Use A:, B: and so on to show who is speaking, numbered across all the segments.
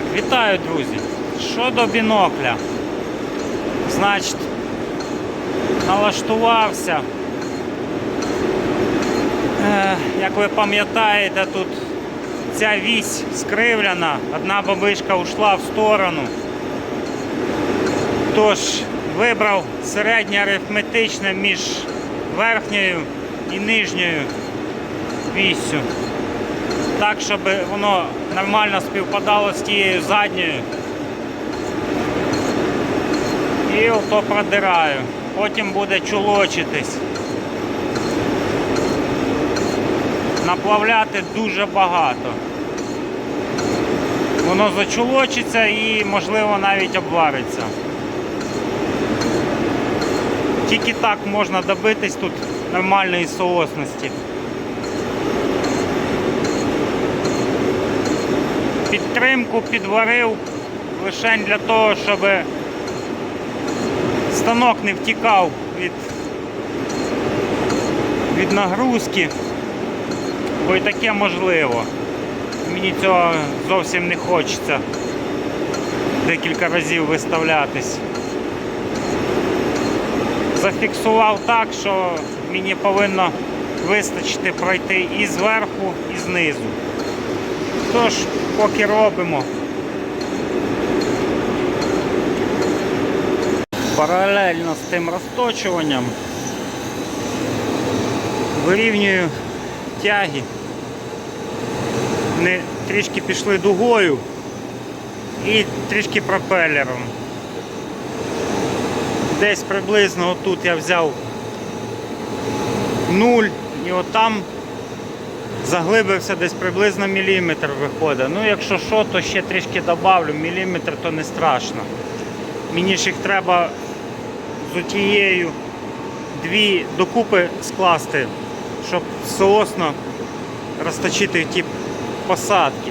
A: Так, вітаю, друзі. Щодо бінокля. Значить, налаштувався. Е, як ви пам'ятаєте, тут ця вісь скривлена, одна бабишка ушла в сторону. Тож вибрав середнє арифметичне між верхньою і нижньою віссю. Так, щоб воно нормально співпадало з тією задньою. І ото продираю. Потім буде чулочитись. Наплавляти дуже багато. Воно зачулочиться і, можливо, навіть обвариться. Тільки так можна добитись тут нормальної соосності. Підтримку підварив лише для того, щоб станок не втікав від, від нагрузки, бо і таке можливо. Мені цього зовсім не хочеться декілька разів виставлятись. Зафіксував так, що мені повинно вистачити пройти і зверху, і знизу. Тож, поки робимо. Паралельно з тим розточуванням вирівнюю тяги. Вони трішки пішли дугою і трішки пропелером. Десь приблизно отут я взяв 0 і отам заглибився десь приблизно міліметр виходить. Ну якщо що, то ще трішки добавлю, міліметр то не страшно. Мені ж їх треба з отією дві докупи скласти, щоб соосно розточити ті посадки.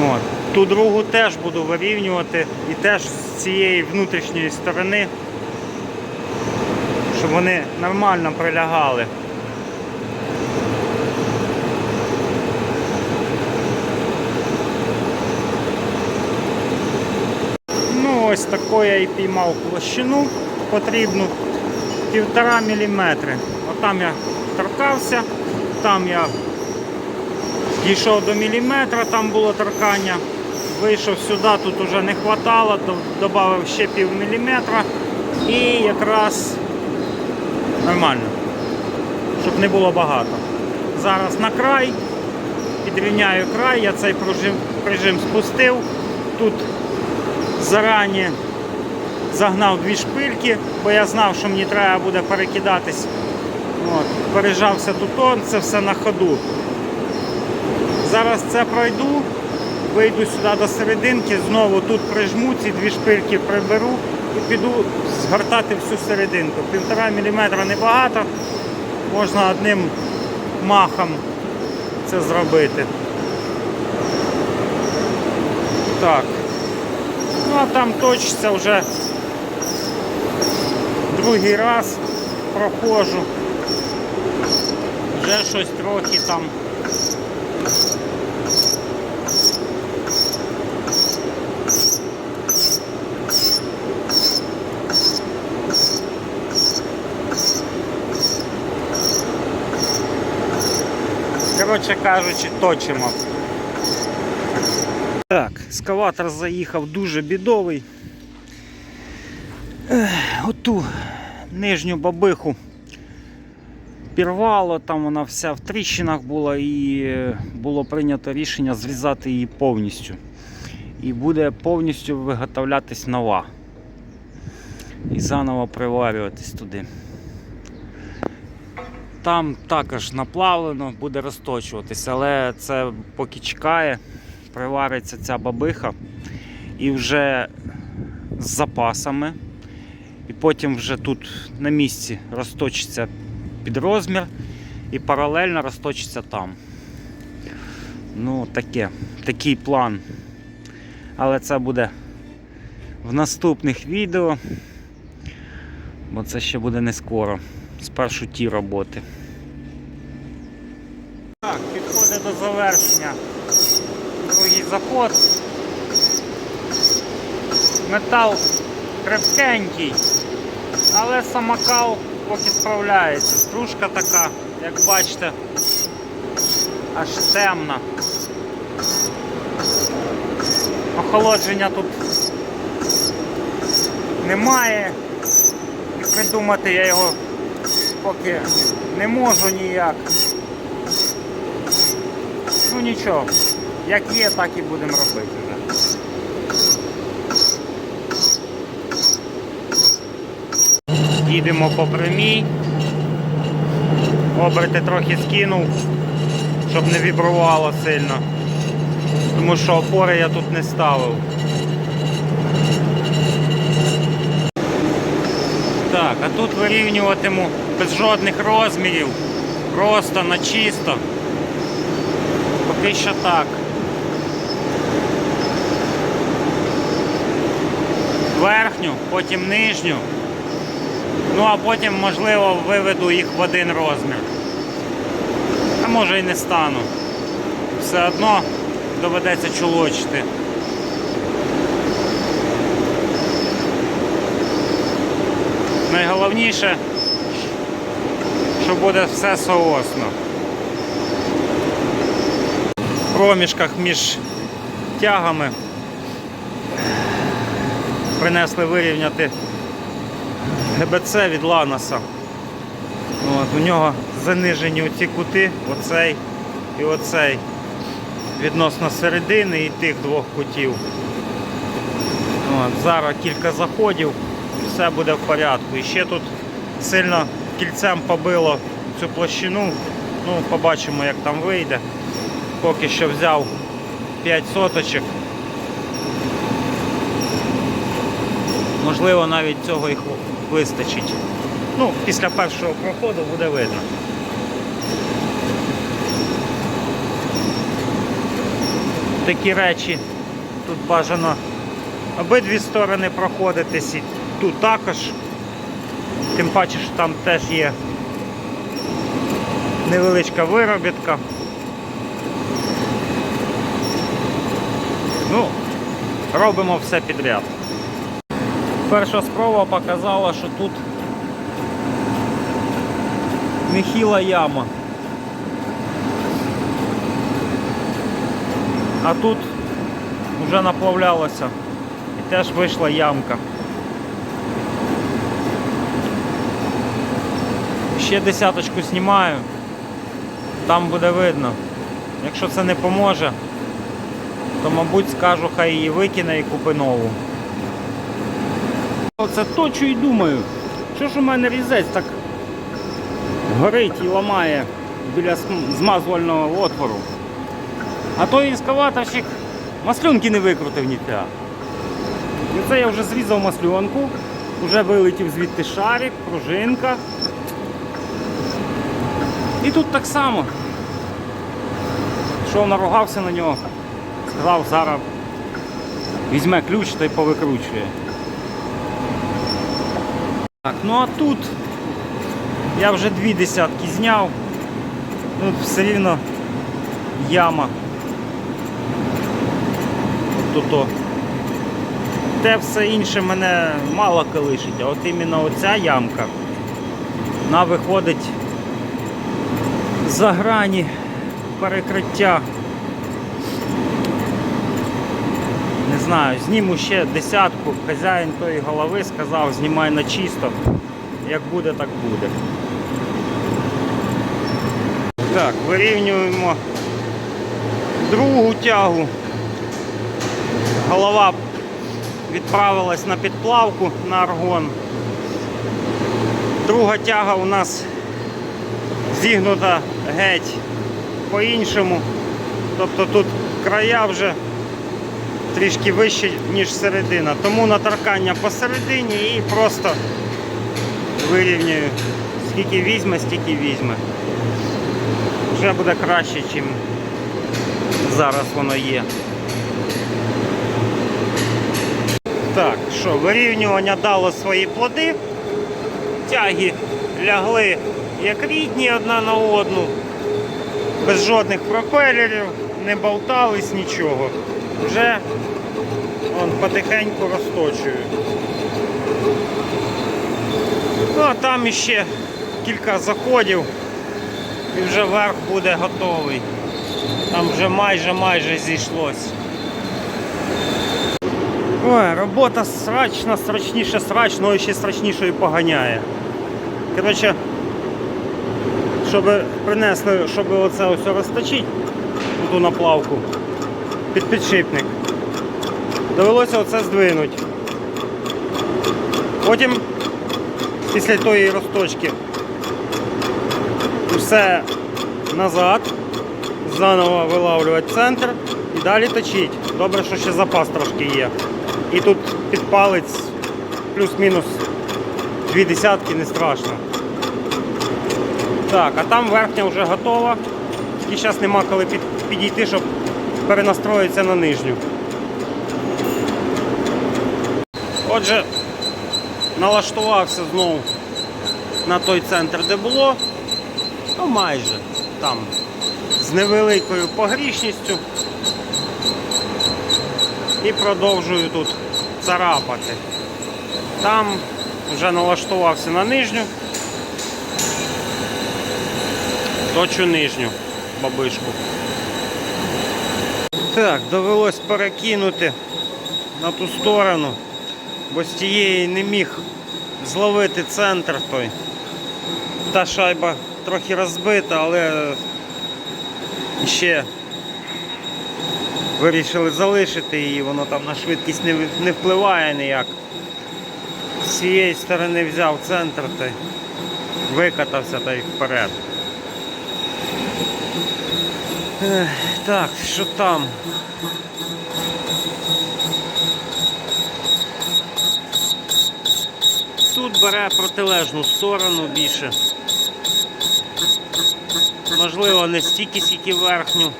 A: От. Ту другу теж буду вирівнювати і теж з цієї внутрішньої сторони, щоб вони нормально прилягали. Ну, ось таку я і піймав площину потрібну півтора міліметри. Отам я торкався, там я дійшов до міліметра, там було торкання. Вийшов сюди, тут вже не вистачало, додав ще пів міліметра і якраз нормально, щоб не було багато. Зараз на край, підрівняю край, я цей пружим, прижим спустив. Тут зарані загнав дві шпильки, бо я знав, що мені треба буде перекидатись. От, Пережався тут, це все на ходу. Зараз це пройду, вийду сюди до серединки, знову тут прижму, ці дві шпильки приберу і піду згортати всю серединку. Півтора міліметра небагато, можна одним махом це зробити. Так. Ну а там точиться вже другий раз проходжу. Вже щось трохи там. Коротше кажучи, точимо. Так, скаватор заїхав дуже бідовий. Оту нижню бабиху пірвало, там вона вся в тріщинах була і е, було прийнято рішення зрізати її повністю. І буде повністю виготовлятись нова. І заново приварюватись туди. Там також наплавлено, буде розточуватись, але це поки чекає привариться ця бабиха і вже з запасами. І потім вже тут на місці розточиться під розмір і паралельно розточиться там. Ну, таке, такий план. Але це буде в наступних відео, бо це ще буде не скоро. Спершу ті роботи. Так, підходить до завершення заход. Метал крепкенький, але самокал поки справляється. Стружка така, як бачите, аж темна. Охолодження тут немає. І придумати я його поки не можу ніяк. Ну нічого, як є, так і будемо робити вже. Їдемо по прямій. Оберти трохи скинув, щоб не вібрувало сильно. Тому що опори я тут не ставив. Так, а тут вирівнюватиму без жодних розмірів. Просто на чисто. Поки що так. Верхню, потім нижню. Ну а потім, можливо, виведу їх в один розмір. А може і не стану. Все одно доведеться чулочити. Найголовніше, що буде все соосно. В проміжках між тягами принесли вирівняти ГБЦ від Ланоса. От, у нього занижені оці кути, оцей і оцей, відносно середини і тих двох кутів. От, зараз кілька заходів, все буде в порядку. І ще тут сильно кільцем побило цю площину. Ну, побачимо, як там вийде. Поки що взяв 5 соточок. Можливо, навіть цього і вистачить. Ну, після першого проходу буде видно. Такі речі тут бажано обидві сторони проходитись і тут також. Тим паче, що там теж є невеличка виробітка. Ну, робимо все підряд. Перша спроба показала, що тут нехіла яма. А тут вже наплавлялося і теж вийшла ямка. Ще десяточку знімаю, там буде видно. Якщо це не поможе, то мабуть скажу, хай її викине і купи нову. Оце точу і думаю, що ж у мене різець так горить і ламає біля змазувального отвору. А той ескаваторщик маслюнки не викрутив ніфіга. І це я вже зрізав маслюнку, вже вилетів звідти шарик, пружинка. І тут так само. Що наругався на нього, сказав, зараз візьме ключ та й повикручує. Так, ну а тут я вже дві десятки зняв. Тут все рівно яма. От то. Те все інше мене мало колишить, а от іменно оця ямка, вона виходить за грані перекриття. Знаю, зніму ще десятку. Хазяїн тої голови сказав, знімай на чисто. Як буде, так буде. Так, вирівнюємо другу тягу. Голова відправилась на підплавку на аргон. Друга тяга у нас зігнута геть по-іншому. Тобто тут края вже трішки вище, ніж середина. Тому наторкання посередині і просто вирівнюю. Скільки візьме, стільки візьме. Вже буде краще, ніж зараз воно є. Так, що, вирівнювання дало свої плоди. Тяги лягли як рідні одна на одну, без жодних пропелерів, не болтались нічого. Вже Вон, потихеньку розточую. Ну а там іще кілька заходів і вже верх буде готовий. Там вже майже майже зійшлось. Ой, робота срачна, страшніше срачного і ще страшнішою поганяє. Коротше, щоб принесли, щоб оце ось розточити, ту наплавку під підшипник. Довелося оце здвинути. Потім, після тої розточки, все назад, заново вилавлювати центр і далі точить. Добре, що ще запас трошки є. І тут під палець плюс-мінус дві десятки не страшно. Так, а там верхня вже готова. Тільки зараз нема коли під, підійти, щоб перенастроїтися на нижню. Отже, налаштувався знову на той центр, де було. Ну майже там з невеликою погрішністю. І продовжую тут царапати. Там вже налаштувався на нижню. Точу нижню бабишку. Так, довелось перекинути на ту сторону, бо з тієї не міг зловити центр той. Та шайба трохи розбита, але ще вирішили залишити її, воно там на швидкість не, впливає ніяк. З цієї сторони взяв центр та викатався та й вперед. Так, що там? Тут бере протилежну сторону більше. Можливо, не стільки, скільки верхню.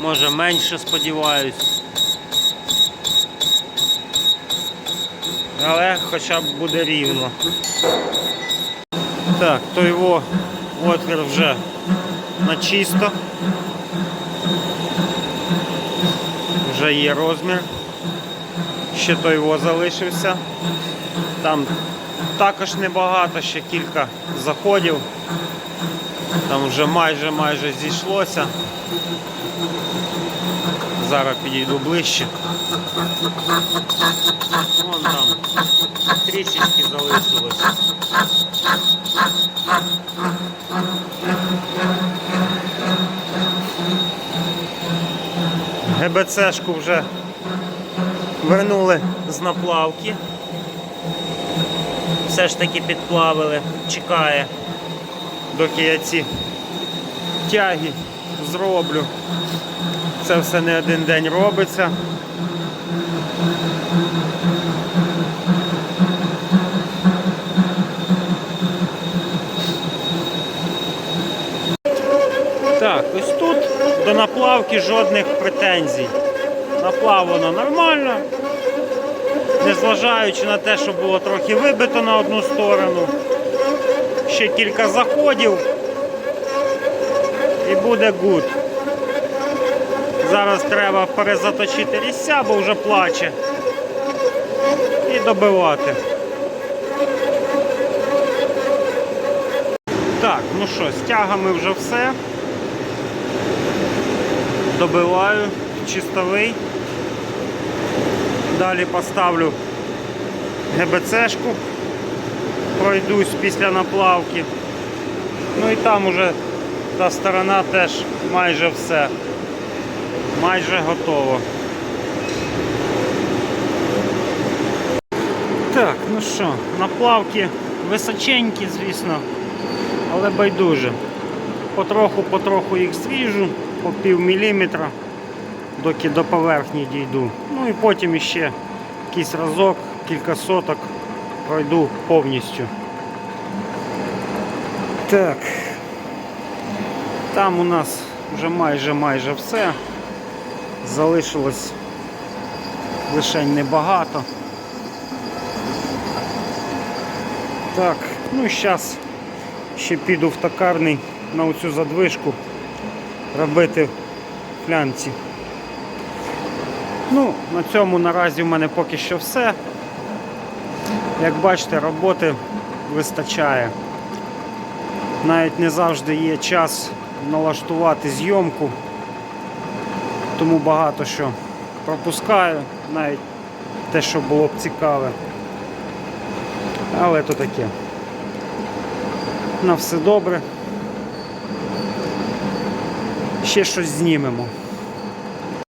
A: Може менше, сподіваюсь. Але хоча б буде рівно. Так, то його отвір вже на Вже є розмір. Ще той його залишився. Там також небагато, ще кілька заходів. Там вже майже майже зійшлося. Зараз підійду ближче. Вон там трішечки залишилось. ГБЦшку вже вернули з наплавки. Все ж таки підплавили, чекає, доки я ці тяги зроблю. Це все не один день робиться. Так, ось наплавки жодних претензій. Наплавано нормально, незважаючи на те, що було трохи вибито на одну сторону. Ще кілька заходів і буде гуд. Зараз треба перезаточити різця, бо вже плаче. І добивати. Так, ну що, з тягами вже все. Добиваю чистовий. Далі поставлю ГБЦшку, пройдусь після наплавки. Ну і там уже та сторона теж майже все. Майже готово. Так, ну що, наплавки височенькі, звісно, але байдуже. Потроху-потроху їх свіжу, по пів міліметра, доки до поверхні дійду. Ну і потім іще якийсь разок, кілька соток пройду повністю. Так. Там у нас вже майже майже все. Залишилось лише небагато. Так, ну зараз ще піду в токарний на оцю задвижку робити флянці. Ну, на цьому наразі в мене поки що все. Як бачите, роботи вистачає. Навіть не завжди є час налаштувати зйомку, тому багато що пропускаю, навіть те, що було б цікаве. Але то таке. На все добре. Ще щось знімемо.